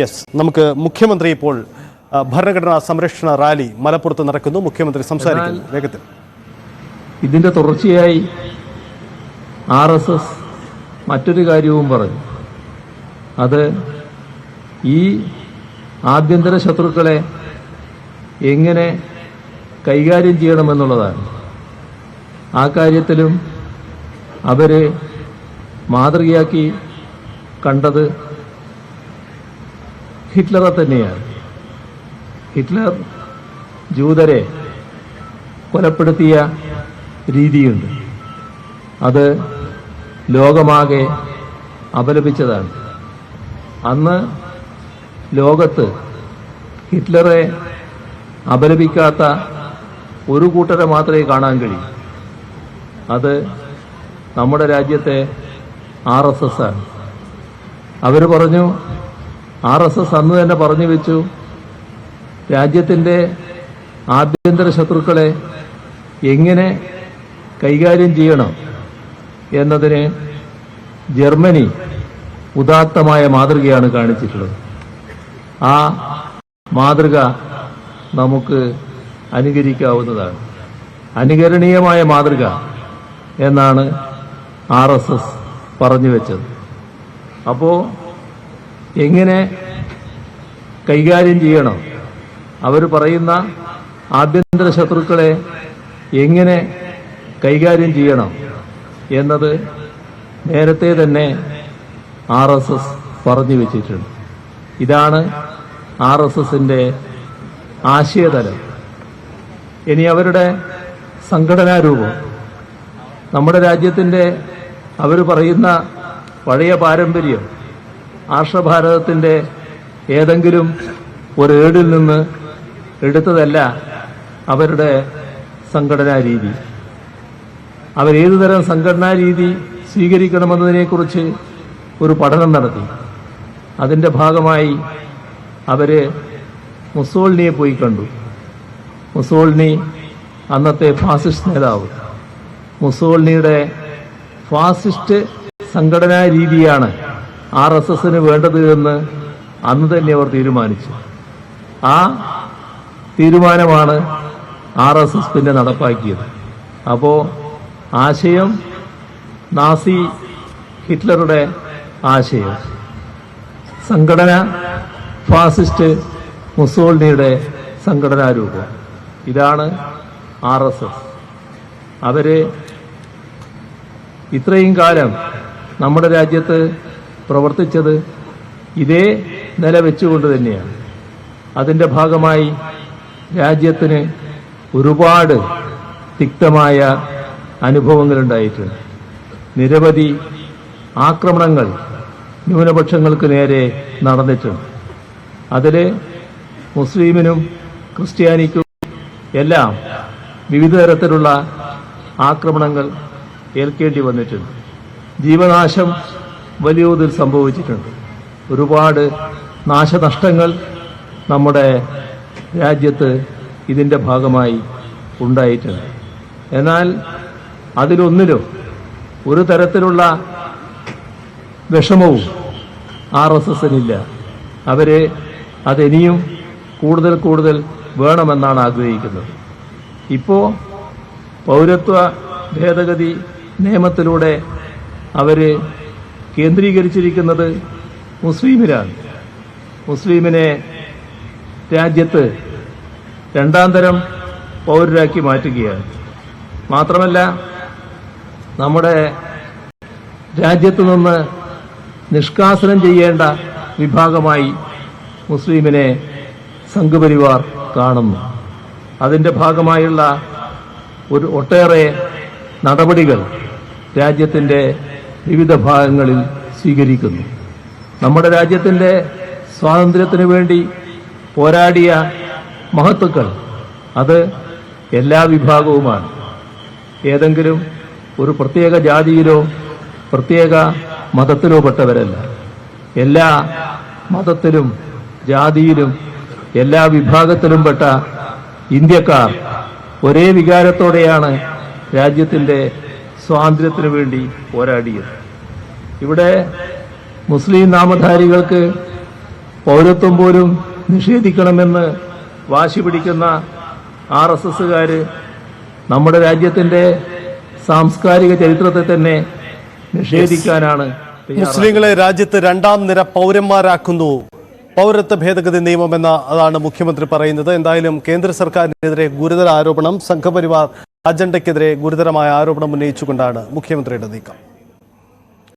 Yes നമുക്ക് മുഖ്യമന്ത്രി ഇപ്പോൾ ഭരണഘടനാ സംരക്ഷണ റാലി മലപ്പുറത്ത് നടക്കുന്നു. മുഖ്യമന്ത്രി സംസാരിക്കുന്നു വേഗത്തിൽ. ഇതിന്റെ തുടർച്ചയായി ആർ എസ് എസ് മറ്റൊരു കാര്യവും പറഞ്ഞു. അത് ഈ ആഭ്യന്തര ശത്രുക്കളെ എങ്ങനെ കൈകാര്യം ചെയ്യണമെന്നുള്ളതാണ്. ആ കാര്യത്തിലും അവരെ മാതൃകയാക്കി കണ്ടത് ഹിറ്റ്ലറെ തന്നെയാണ്. ഹിറ്റ്ലർ ജൂതരെ കൊലപ്പെടുത്തിയ രീതിയുണ്ട്. അത് ലോകമാകെ അപലപിച്ചതാണ്. അന്ന് ലോകത്ത് ഹിറ്റ്ലറെ അപലപിക്കാത്ത ഒരു കൂട്ടരെ മാത്രമേ കാണാൻ കഴിയൂ. അത് നമ്മുടെ രാജ്യത്തെ ആർ എസ് എസ് ആണ്. അവർ പറഞ്ഞു ആർ എസ് എസ് അന്ന് തന്നെ പറഞ്ഞു വെച്ചു. രാജ്യത്തിന്റെ ആഭ്യന്തര ശത്രുക്കളെ എങ്ങനെ കൈകാര്യം ചെയ്യണം എന്നതിന് ജർമ്മനി ഉദാത്തമായ മാതൃകയാണ് കാണിച്ചിട്ടുള്ളത്. ആ മാതൃക നമുക്ക് അനുകരിക്കാവുന്നതാണ്. അനുകരണീയമായ മാതൃക എന്നാണ് ആർ എസ് എസ് പറഞ്ഞു വെച്ചത്. അപ്പോൾ എങ്ങനെ കൈകാര്യം ചെയ്യണം? അവർ പറയുന്ന ആഭ്യന്തര ശത്രുക്കളെ എങ്ങനെ കൈകാര്യം ചെയ്യണം എന്നത് നേരത്തെ തന്നെ ആർ എസ് എസ് പറഞ്ഞു വെച്ചിട്ടുണ്ട്. ഇതാണ് ആർ എസ് എസിന്റെ ആശയതലം. ഇനി അവരുടെ സംഘടനാ രൂപം നമ്മുടെ രാജ്യത്തിന്റെ അവർ പറയുന്ന പഴയ പാരമ്പര്യം ആർഷഭാരതത്തിന്റെ ഏതെങ്കിലും ഒരു ഏടിൽ നിന്ന് എടുത്തതല്ല അവരുടെ സംഘടനാ രീതി. അവരേതു തരം സംഘടനാ രീതി സ്വീകരിക്കണമെന്നതിനെക്കുറിച്ച് ഒരു പഠനം നടത്തി. അതിന്റെ ഭാഗമായി അവർ മുസോളിനിയെ പോയി കണ്ടു. മുസോളിനി അന്നത്തെ ഫാസിസ്റ്റ് നേതാവ്. മുസോളിനിയുടെ ഫാസിസ്റ്റ് സംഘടനാ രീതിയാണ് ആർ എസ് എസിന് വേണ്ടത് എന്ന് അന്ന് തന്നെ അവർ തീരുമാനിച്ചു. ആ തീരുമാനമാണ് ആർ എസ് എസ് പിന്നെ നടപ്പാക്കിയത്. അപ്പോൾ ആശയം നാസി ഹിറ്റ്ലറുടെ ആശയം. സംഘടന ഫാസിസ്റ്റ് മുസോളിനിയുടെ സംഘടനാരൂപം ഇതാണ് ആർ എസ് എസ് അവർ ഇത്രയും കാലം നമ്മുടെ രാജ്യത്ത് പ്രവർത്തിച്ചത് ഇതേ നില വെച്ചുകൊണ്ട് തന്നെയാണ്. അതിന്റെ ഭാഗമായി രാജ്യത്തിന് ഒരുപാട് തിക്തമായ അനുഭവങ്ങളുണ്ടായിട്ടുണ്ട്. നിരവധി ആക്രമണങ്ങൾ ന്യൂനപക്ഷങ്ങൾക്ക് നേരെ നടന്നിട്ടുണ്ട്. അതിൽ മുസ്ലിമിനും ക്രിസ്ത്യാനിക്കും എല്ലാം വിവിധ തരത്തിലുള്ള ആക്രമണങ്ങൾ ഏൽക്കേണ്ടി വന്നിട്ടുണ്ട്. ജീവനാശം വലിയ തോതിൽ സംഭവിച്ചിട്ടുണ്ട്. ഒരുപാട് നാശനഷ്ടങ്ങൾ നമ്മുടെ രാജ്യത്ത് ഇതിന്റെ ഭാഗമായി ഉണ്ടായിട്ടുണ്ട്. എന്നാൽ അതിലൊന്നിലും ഒരു തരത്തിലുള്ള വിഷമവും ആർ എസ് എസിനില്ല അവർ അതിനിയും കൂടുതൽ കൂടുതൽ വേണമെന്നാണ് ആഗ്രഹിക്കുന്നത്. ഇപ്പോൾ പൗരത്വ ഭേദഗതി നിയമത്തിലൂടെ അവർ കേന്ദ്രീകരിച്ചിരിക്കുന്നത് മുസ്ലിമിലാണ് മുസ്ലിമിനെ രാജ്യത്ത് രണ്ടാം തരം പൗരരാക്കി മാറ്റുകയാണ്. മാത്രമല്ല നമ്മുടെ രാജ്യത്ത് നിന്ന് നിഷ്കാസനം ചെയ്യേണ്ട വിഭാഗമായി മുസ്ലിമിനെ സംഘപരിവാർ കാണുന്നു. അതിന്റെ ഭാഗമായുള്ള ഒരു ഒട്ടേറെ നടപടികൾ രാജ്യത്തിന്റെ വിവിധ ഭാഗങ്ങളിൽ സ്വീകരിക്കുന്നു. നമ്മുടെ രാജ്യത്തിന്റെ സ്വാതന്ത്ര്യത്തിനു വേണ്ടി പോരാടിയ മഹത്തുക്കൾ അത് എല്ലാ വിഭാഗവുമാണ്. ഏതെങ്കിലും ഒരു പ്രത്യേക ജാതിയിലോ പ്രത്യേക മതത്തിലോ പെട്ടവരല്ല. എല്ലാ മതത്തിലും ജാതിയിലും എല്ലാ വിഭാഗത്തിലും പെട്ട ഇന്ത്യക്കാർ ഒരേ വികാരത്തോടെയാണ് രാജ്യത്തിന്റെ സ്വാതന്ത്ര്യത്തിനു വേണ്ടി പോരാടിയത്. ഇവിടെ മുസ്ലിം നാമധാരികൾക്ക് പൗരത്വം പോലും നിഷേധിക്കണമെന്ന് വാശി പിടിക്കുന്ന ആർ എസ് എസുകാര് നമ്മുടെ രാജ്യത്തിന്റെ സാംസ്കാരിക ചരിത്രത്തെ തന്നെ നിഷേധിക്കാനാണ് മുസ്ലിങ്ങളെ രാജ്യത്ത് രണ്ടാം നിര പൗരന്മാരാക്കുന്നു. പൗരത്വ ഭേദഗതി നിയമം എന്ന അതാണ് മുഖ്യമന്ത്രി പറയുന്നത്. എന്തായാലും കേന്ദ്ര സർക്കാരിനെതിരെ ഗുരുതര ആരോപണം സംഘപരിവാർ അജണ്ടയ്ക്കെതിരെ ഗുരുതരമായ ആരോപണം ഉന്നയിച്ചുകൊണ്ടാണ് മുഖ്യമന്ത്രിയുടെ നീക്കം.